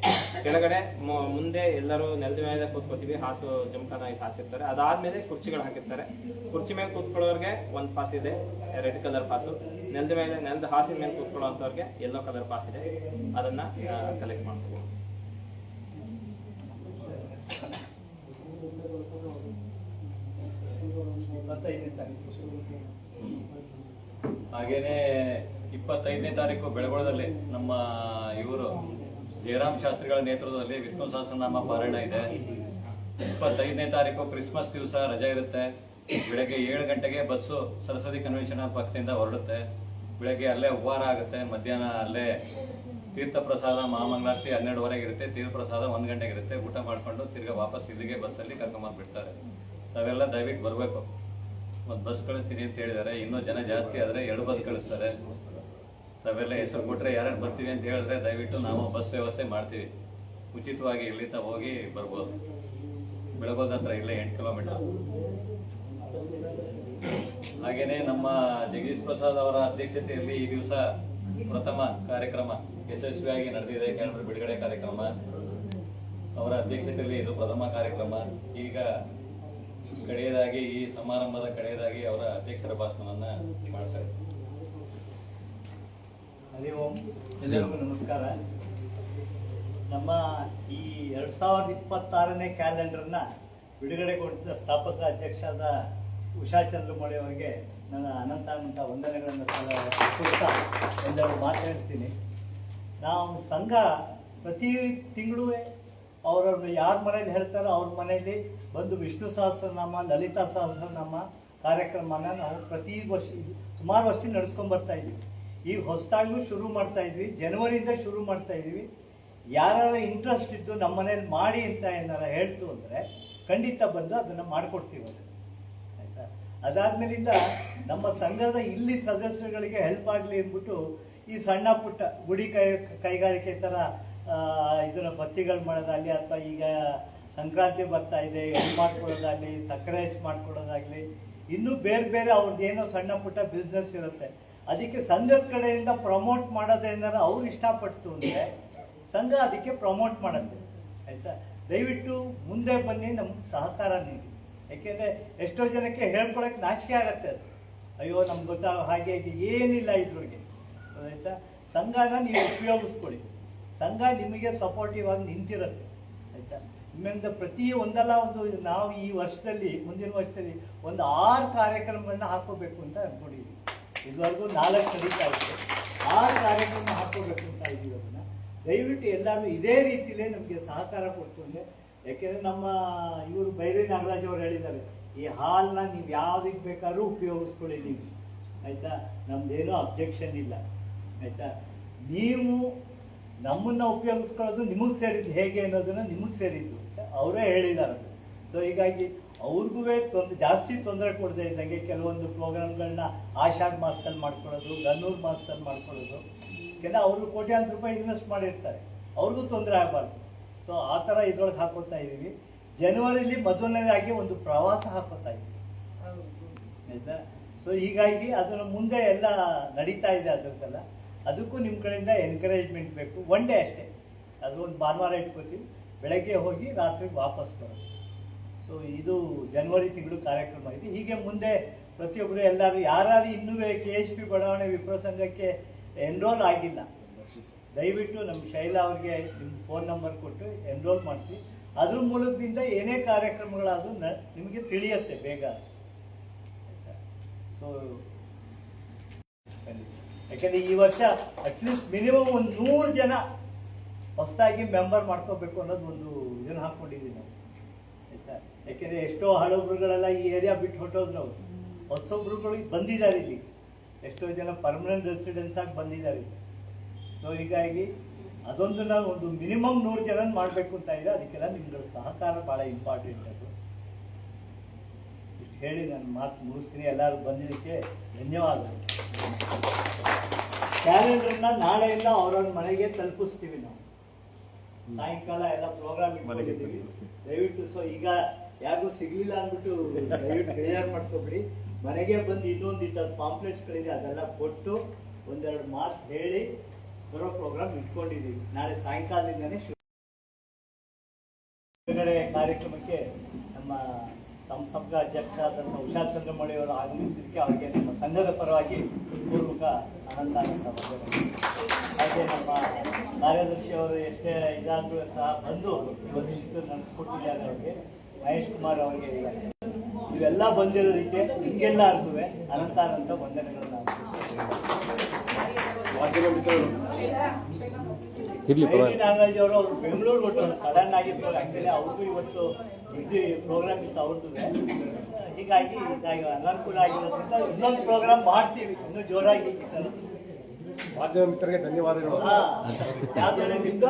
ಕೆಳಗಡೆ ಮು- ಮುಂದೆ ಎಲ್ಲರೂ ನೆಲದ ಮೇಲೆ ಕೂತ್ಕೋತೀವಿ ಹಾಸು ಜಮಖಾನ ಹಾಸಿರ್ತಾರೆ. ಅದಾದ್ಮೇಲೆ ಕುರ್ಚಿಗಳು ಹಾಕಿರ್ತಾರೆ. ಕುರ್ಚಿ ಮೇಲೆ ಕೂತ್ಕೊಳ್ಳೋರ್ಗೆ ಒಂದು ಪಾಸ್ ಇದೆ ರೆಡ್ ಕಲರ್ ಪಾಸು. ನೆಲದ ಮೇಲೆ ನೆಲದ ಹಾಸಿನ ಮೇಲೆ ಕೂತ್ಕೊಳ್ಳೋಂಥವ್ರಿಗೆ ಯೆಲ್ಲೋ ಕಲರ್ ಪಾಸ್ ಇದೆ. ಅದನ್ನ ಕಲೆಕ್ಟ್ ಮಾಡ್ಕೋಬಹುದು ಹಾಗೇನೆ ಇಪ್ಪತ್ತೈದನೇ ತಾರೀಕು ಬೆಳಗೊಳದಲ್ಲಿ ನಮ್ಮ ಇವರು ಜಯರಾಮ್ ಶಾಸ್ತ್ರಿಗಳ ನೇತೃತ್ವದಲ್ಲಿ ವಿಷ್ಣು ಸಹಸ್ರನಾಮ ಪಾರಾಯಣ ಇದೆ. ಇಪ್ಪತ್ತೈದನೇ ತಾರೀಕು ಕ್ರಿಸ್ಮಸ್ ದಿವಸ ರಜೆ ಇರುತ್ತೆ. ಬೆಳಗ್ಗೆ ಏಳು ಗಂಟೆಗೆ ಬಸ್ಸು ಸರಸ್ವತಿ ಕನ್ವೆನ್ಷನ್ ಪಕ್ಕದಿಂದ ಹೊರಡುತ್ತೆ. ಬೆಳಗ್ಗೆ ಅಲ್ಲೇ ಉಪಹಾರ ಆಗುತ್ತೆ. ಮಧ್ಯಾಹ್ನ ಅಲ್ಲೇ ತೀರ್ಥ ಪ್ರಸಾದ ಮಹಾಮಂಗಳಾರತಿ ಹನ್ನೆರಡುವರೆಗೆ ಇರುತ್ತೆ. ತೀರ್ಥ ಪ್ರಸಾದ ಒಂದು ಗಂಟೆಗೆ ಇರುತ್ತೆ. ಊಟ ಮಾಡಿಕೊಂಡು ತಿರ್ಗಾ ವಾಪಸ್ ಇಲ್ಲಿಗೆ ಬಸ್ಸಲ್ಲಿ ಕರ್ಕೊಂಬಂದು ಬಿಡ್ತಾರೆ. ತಾವೆಲ್ಲ ದಯವಿಟ್ಟು ಬರಬೇಕು. ಒಂದು ಬಸ್ ಕಳಿಸ್ತೀನಿ ಅಂತ ಹೇಳಿದ್ದಾರೆ. ಇನ್ನೂ ಜನ ಜಾಸ್ತಿ ಆದರೆ ಎರಡು ಬಸ್ ಕಳಿಸ್ತಾರೆ. ತಾವೆಲ್ಲ ಹೆಸರು ಕೊಟ್ಟರೆ ಯಾರ್ಯಾರು ಬರ್ತೀವಿ ಅಂತ ಹೇಳಿದ್ರೆ ದಯವಿಟ್ಟು ನಾವು ಬಸ್ ವ್ಯವಸ್ಥೆ ಮಾಡ್ತೀವಿ. ಉಚಿತವಾಗಿ ಇಲ್ಲಿಂದ ಹೋಗಿ ಬರ್ಬೋದು. ಬೆಳಗೋದ ಹತ್ರ ಇಲ್ಲೇ ಎಂಟು ಕಿಲೋಮೀಟರ್. ಹಾಗೇನೆ ನಮ್ಮ ಜಗದೀಶ್ ಪ್ರಸಾದ್ ಅವರ ಅಧ್ಯಕ್ಷತೆಯಲ್ಲಿ ಈ ದಿವಸ ಪ್ರಥಮ ಕಾರ್ಯಕ್ರಮ, ಯಶಸ್ವಿಯಾಗಿ ನಡೆದಿದೆ. ಕ್ಯಾಲೆಂಡರ್ ಬಿಡುಗಡೆ ಕಾರ್ಯಕ್ರಮ. ಅವರ ಅಧ್ಯಕ್ಷತೆಯಲ್ಲಿ ಇದು ಪ್ರಥಮ ಕಾರ್ಯಕ್ರಮ. ಈಗ ಕಡೆಯದಾಗಿ, ಈ ಸಮಾರಂಭದ ಕಡೆಯದಾಗಿ ಅವರ ಅಧ್ಯಕ್ಷರ ಭಾಷಣವನ್ನು ಮಾಡ್ತಾರೆ. ಹರಿ ಓಂ ಎಲ್ಲರಿಗೂ ನಮಸ್ಕಾರ. ನಮ್ಮ ಈ ಎರಡ್ ಸಾವಿರದ ಇಪ್ಪತ್ತಾರನೇ ಕ್ಯಾಲೆಂಡರ್ನ ಬಿಡುಗಡೆಗೊಂಡಿದ್ದ ಸ್ಥಾಪಕ ಅಧ್ಯಕ್ಷರಾದ ಉಷಾ ಚಂದ್ರಮೌಳಿ ಅವರಿಗೆ ನನ್ನ ಅನಂತ ಅನಂತ ವಂದನೆಗಳನ್ನು ಎಲ್ಲರೂ ಮಾತಾಡ್ತೀನಿ ನಾವು ಸಂಘ ಪ್ರತಿ ತಿಂಗಳು ಅವರನ್ನು ಯಾರ ಮನೇಲಿ ಹೇಳ್ತಾರೋ ಅವ್ರ ಮನೆಯಲ್ಲಿ ಬಂದು ವಿಷ್ಣು ಸಹಸ್ರನಾಮ ಲಲಿತಾ ಸಹಸ್ರನಾಮ ಕಾರ್ಯಕ್ರಮನ ನಾವು ಪ್ರತಿ ವರ್ಷ ಸುಮಾರು ವರ್ಷ ನಡೆಸ್ಕೊಂಡ್ ಬರ್ತಾ ಇದ್ವಿ ಈಗ ಹೊಸದಾಗ್ಲೂ ಶುರು ಮಾಡ್ತಾ ಇದ್ವಿ, ಜನವರಿಯಿಂದ ಶುರು ಮಾಡ್ತಾ ಇದ್ವಿ. ಯಾರು ಇಂಟ್ರೆಸ್ಟ್ ಇದ್ದು ನಮ್ಮ ಮನೇಲಿ ಮಾಡಿ ಅಂತ ಏನಾರ ಹೇಳ್ತು ಅಂದ್ರೆ ಖಂಡಿತ ಬಂದು ಅದನ್ನ ಮಾಡ್ಕೊಡ್ತೀವಿ ಅದನ್ನು ಆಯ್ತಾ? ಅದಾದ್ಮೇಲಿಂದ ನಮ್ಮ ಸಂಘದ ಇಲ್ಲಿ ಸದಸ್ಯರುಗಳಿಗೆ ಹೆಲ್ಪ್ ಆಗಲಿ ಅಂದ್ಬಿಟ್ಟು ಈ ಸಣ್ಣ ಪುಟ್ಟ ಗುಡಿ ಕೈ, ಕೈಗಾರಿಕೆ ಥರ ಇದನ್ನ ಬತ್ತಿಗಳು ಮಾಡೋದಾಗಲಿ ಅಥವಾ ಈಗ ಸಂಕ್ರಾಂತಿ ಬರ್ತಾ ಇದೆ, ಎಣ್ಣೆ ಮಾಡ್ಕೊಳ್ಳೋದಾಗಲಿ, ಸಕ್ಕರೆ ಐಸ್ ಇನ್ನೂ ಬೇರೆ ಬೇರೆ ಅವ್ರದ್ದು ಏನೋ ಸಣ್ಣ ಪುಟ್ಟ ಬಿಸ್ನೆಸ್ ಇರುತ್ತೆ. ಅದಕ್ಕೆ ಸಂಘದ ಕಡೆಯಿಂದ ಪ್ರಮೋಟ್ ಮಾಡೋದೇನಾರ ಅವ್ರು ಇಷ್ಟಪಡ್ತು ಅಂದರೆ ಸಂಘ ಅದಕ್ಕೆ ಪ್ರಮೋಟ್ ಮಾಡುತ್ತೆ, ಆಯಿತಾ? ದಯವಿಟ್ಟು ಮುಂದೆ ಬನ್ನಿ, ನಮ್ಗೆ ಸಹಕಾರ ನೀಡಿ. ಯಾಕೆಂದರೆ ಎಷ್ಟೋ ಜನಕ್ಕೆ ಹೇಳ್ಕೊಳಕ್ಕೆ ನಾಚಿಕೆ ಆಗತ್ತೆ ಅದು. ಅಯ್ಯೋ, ನಮ್ಗೆ ಗೊತ್ತಾ, ಹಾಗೆ ಹೀಗೆ ಏನಿಲ್ಲ ಇದ್ರೊಳಗೆ. ಆಯಿತಾ? ಸಂಘನ ನೀವು ಉಪಯೋಗಿಸ್ಕೊಳ್ಳಿ ಸಂಘ ನಿಮಗೆ ಸಪೋರ್ಟಿವ್ ಆಗಿ ನಿಂತಿರುತ್ತೆ, ಆಯಿತಾ? ನಿಮ್ಮಿಂದ ಪ್ರತಿ ಒಂದಲ್ಲ ಒಂದು, ನಾವು ಈ ವರ್ಷದಲ್ಲಿ, ಮುಂದಿನ ವರ್ಷದಲ್ಲಿ ಒಂದು ಆರು ಕಾರ್ಯಕ್ರಮಗಳನ್ನ ಹಾಕೋಬೇಕು ಅಂತ ಅನ್ಕೊಂಡಿದ್ದೀವಿ ಇದುವರೆಗೂ ನಾಲ್ಕು ನಡೀತಾ ಇತ್ತು ಆರು ಕಾರ್ಯಕ್ರಮ ಹಾಕೋಬೇಕು ಅಂತ ಇದ್ದೀವಿ ಅದನ್ನು. ದಯವಿಟ್ಟು ಎಲ್ಲರೂ ಇದೇ ರೀತಿಯಲ್ಲೇ ನಮಗೆ ಸಹಕಾರ ಕೊಡ್ತು ಅಂದರೆ, ಯಾಕೆಂದರೆ ನಮ್ಮ ಇವರು ಬೈರೇ ನಾಗರಾಜ್ ಅವರು ಹೇಳಿದ್ದಾರೆ, ಈ ಹಾಲನ್ನ ನೀವು ಯಾವುದಕ್ಕೆ ಬೇಕಾದ್ರೂ ಉಪಯೋಗಿಸ್ಕೊಳ್ಳಿ ನೀವು. ಆಯಿತಾ? ನಮ್ಮದೇನೂ ಅಬ್ಜೆಕ್ಷನ್ ಇಲ್ಲ. ಆಯಿತಾ? ನೀವು ನಮ್ಮನ್ನು ಉಪಯೋಗಿಸ್ಕೊಳ್ಳೋದು ನಿಮಗೆ ಸೇರಿದ್ದು ಹೇಗೆ ಅನ್ನೋದನ್ನು ನಿಮಗೆ ಸೇರಿದ್ದು ಅವರೇ ಹೇಳಿದ್ದಾರೆ. ಸೊ ಹೀಗಾಗಿ ಅವ್ರಿಗೂ ತೊಂದರೆ ಜಾಸ್ತಿ ತೊಂದರೆ ಕೊಡದೆ ಇದ್ದಂಗೆ ಕೆಲವೊಂದು ಪ್ರೋಗ್ರಾಮ್ಗಳನ್ನ ಆಷಾಢ ಮಾಸದಲ್ಲಿ ಮಾಡ್ಕೊಳ್ಳೋದು, ಗನ್ನೂರ್ ಮಾಸದಲ್ಲಿ ಮಾಡ್ಕೊಳ್ಳೋದು. ಕೆಲ ಅವರು ಕೋಟ್ಯಾಂತರ ರೂಪಾಯಿ ಇನ್ವೆಸ್ಟ್ ಮಾಡಿರ್ತಾರೆ. ಅವ್ರಿಗೂ ತೊಂದರೆ ಆಗಬಾರ್ದು. ಸೊ ಆ ಥರ ಇದ್ರೊಳಗೆ ಹಾಕೋತಾ ಇದ್ದೀವಿ. ಜನವರಿಲಿ ಮೊದಲನೇದಾಗಿ ಒಂದು ಪ್ರವಾಸ ಹಾಕೋತಾ ಇದ್ದೀವಿ. ಆಯ್ತಾ? ಸೊ ಹೀಗಾಗಿ ಅದನ್ನು ಮುಂದೆ ಎಲ್ಲ ನಡೀತಾ ಇದೆ ಅದಕ್ಕೆಲ್ಲ ಅದಕ್ಕೂ ನಿಮ್ಮ ಕಡೆಯಿಂದ ಎನ್ಕರೇಜ್ಮೆಂಟ್ ಬೇಕು. ಒನ್ ಡೇ ಅಷ್ಟೇ. ಅದು ಒಂದು ಭಾನುವಾರ ಇಟ್ಕೋತೀವಿ. ಬೆಳಗ್ಗೆ ಹೋಗಿ ರಾತ್ರಿ ವಾಪಸ್ ಬರೋದು. ಸೊ ಇದು ಜನವರಿ ತಿಂಗಳು ಕಾರ್ಯಕ್ರಮ. ಇದೆ ಹೀಗೆ ಮುಂದೆ ಪ್ರತಿಯೊಬ್ಬರು ಎಲ್ಲರೂ ಯಾರು ಇನ್ನೂ ಕೆ ಎಚ್ ಪಿ ಬಡಾವಣೆ ವಿಪ್ರ ಸಂಘಕ್ಕೆ ಎನ್ರೋಲ್ ಆಗಿಲ್ಲ. ದಯವಿಟ್ಟು ನಮ್ಮ ಶೈಲಾ ಅವ್ರಿಗೆ ನಿಮ್ಮ ಫೋನ್ ನಂಬರ್ ಕೊಟ್ಟು ಎನ್ರೋಲ್ ಮಾಡಿಸಿ. ಅದ್ರ ಮೂಲಕದಿಂದ ಏನೇ ಕಾರ್ಯಕ್ರಮಗಳಾದರೂ ನಿಮಗೆ ತಿಳಿಯುತ್ತೆ ಬೇಗ. ಸೊ ಯಾಕಂದ್ರೆ ಈ ವರ್ಷ ಅಟ್ಲೀಸ್ಟ್ ಮಿನಿಮಮ್ ಒಂದು ನೂರು ಜನ ಹೊಸದಾಗಿ ಮೆಂಬರ್ ಮಾಡ್ಕೋಬೇಕು ಅನ್ನೋದು ಒಂದು ಇದನ್ನು ಹಾಕೊಂಡಿದ್ದೀವಿ ನಾವು. ಯಾಕೆಂದ್ರೆ ಎಷ್ಟೋ ಹಳಬ್ರುಗಳೆಲ್ಲ ಈ ಏರಿಯಾ ಬಿಟ್ಟು ಹೊಟ್ಟೋದ್ರು ಅವರು. ಹೊಸೊಬ್ರುಗಳು ಬಂದಿದ್ದಾರೆ ಇಲ್ಲಿ. ಎಷ್ಟೋ ಜನ ಪರ್ಮನೆಂಟ್ ರೆಸಿಡೆನ್ಸ್ ಆಗಿ ಬಂದಿದ್ದಾರೆ. ಸೊ ಹೀಗಾಗಿ ಅದೊಂದು ನಾವು ಒಂದು ಮಿನಿಮಮ್ ನೂರು ಜನ ಮಾಡಬೇಕು ಅಂತ ಇದೆ. ಅದಕ್ಕೆಲ್ಲ ನಿಮ್ಗಳ ಸಹಕಾರ ಭಾಳ ಇಂಪಾರ್ಟೆಂಟ್ ಅದು. ಇಷ್ಟು ಹೇಳಿ ನಾನು ಮಾತು ಮುಗಿಸ್ತೀನಿ. ಎಲ್ಲರೂ ಬಂದಿದ್ದಕ್ಕೆ ಧನ್ಯವಾದಗಳು. ಕ್ಯಾಲೆಂಡರ್ನ ನಾಳೆಯಿಂದ ಅವ್ರವ್ರ ಮನೆಗೆ ತಲುಪಿಸ್ತೀವಿ ನಾವು. ಸಾಯಂಕಾಲ ಎಲ್ಲ ಪ್ರೋಗ್ರಾಮ್ ದಯವಿಟ್ಟು ಸೊ ಈಗ ಯಾರಿಗೂ ಸಿಗ್ಲಿಲ್ಲ ಅಂದ್ಬಿಟ್ಟು ದಯವಿಟ್ಟು ಬೇಜಾರು ಮಾಡ್ಕೊಬಿಡಿ. ಮನೆಗೆ ಬಂದು ಇನ್ನೊಂದು ಇಟ್ಟ ಪಾಂಪ್ಲೆಟ್ಸ್ಗಳಿದೆ, ಅದೆಲ್ಲ ಕೊಟ್ಟು ಒಂದೆರಡು ಮಾತು ಹೇಳಿ ಬರೋ ಪ್ರೋಗ್ರಾಮ್ ಇಟ್ಕೊಂಡಿದ್ದೀವಿ ನಾಳೆ ಸಾಯಂಕಾಲದಿಂದನೇ ಶುರು. ಕಾರ್ಯಕ್ರಮಕ್ಕೆ ನಮ್ಮ ಸಂಸರ್ಗ ಅಧ್ಯಕ್ಷ ಆದಂಥ ಉಷಾ ಚಂದ್ರಮೌಳಿ ಅವರು ಆಗಮಿಸಿದ್ದಕ್ಕೆ ಅವರಿಗೆ ನಮ್ಮ ಸಂಘದ ಪರವಾಗಿ ಪೂರ್ವಕ ವಂದನೆಗಳು. ಹಾಗೆ ನಮ್ಮ ಕಾರ್ಯದರ್ಶಿಯವರು ಎಷ್ಟೇ ಇದಾದರೂ ಸಹ ಬಂದು ಇವತ್ತು ನಡೆಸ್ಕೊಟ್ಟಿದ್ದಾರೆ ಅವರಿಗೆ. ಮಹೇಶ್ ಕುಮಾರ್ ಅವರಿಗೆ ಇವೆಲ್ಲ ಬಂದಿರೋದಕ್ಕೆ ನಿಮಗೆಲ್ಲ ಅನಂತ ಅನಂತ ವಂದನೆಗಳನ್ನ ನಾಗರಾಜ್ ಅವರು ಅವರು ಬೆಂಗಳೂರು ಕೊಟ್ಟು ಸಡನ್ ಆಗಿತ್ತು ಆಕ್ಚುಲಿ ಅವ್ರಿಗೂ ಇವತ್ತು ಇದು ಪ್ರೋಗ್ರಾಮ್ ಇತ್ತು ಅವ್ರದ್ದು ಹೀಗಾಗಿ ಅನಾನುಕೂಲ ಆಗಿರೋದ್ರಿಂದ ಇನ್ನೊಂದು ಪ್ರೋಗ್ರಾಮ್ ಮಾಡ್ತೀವಿ. ಇನ್ನೂ ಜೋರಾಗಿ ಮಾಧ್ಯಮ ಮಿತ್ರರಿಗೆ ಧನ್ಯವಾದಗಳು. ಹಾ. ಯಾವ್ದು ಸರ್ ನಿಮ್ದು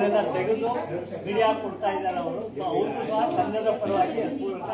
ಸರ್ ಇದನ್ನೆಲ್ಲ ತೆಗೆದು ಮೀಡಿಯಾ ಕೊಡ್ತಾ ಇದ್ದಾರೆ ಅವರು. ಸೊ ಅವ್ರಿಗೂ ಸಹ ಸಂಘದ ಪರವಾಗಿ ಪೂರ್ವಕ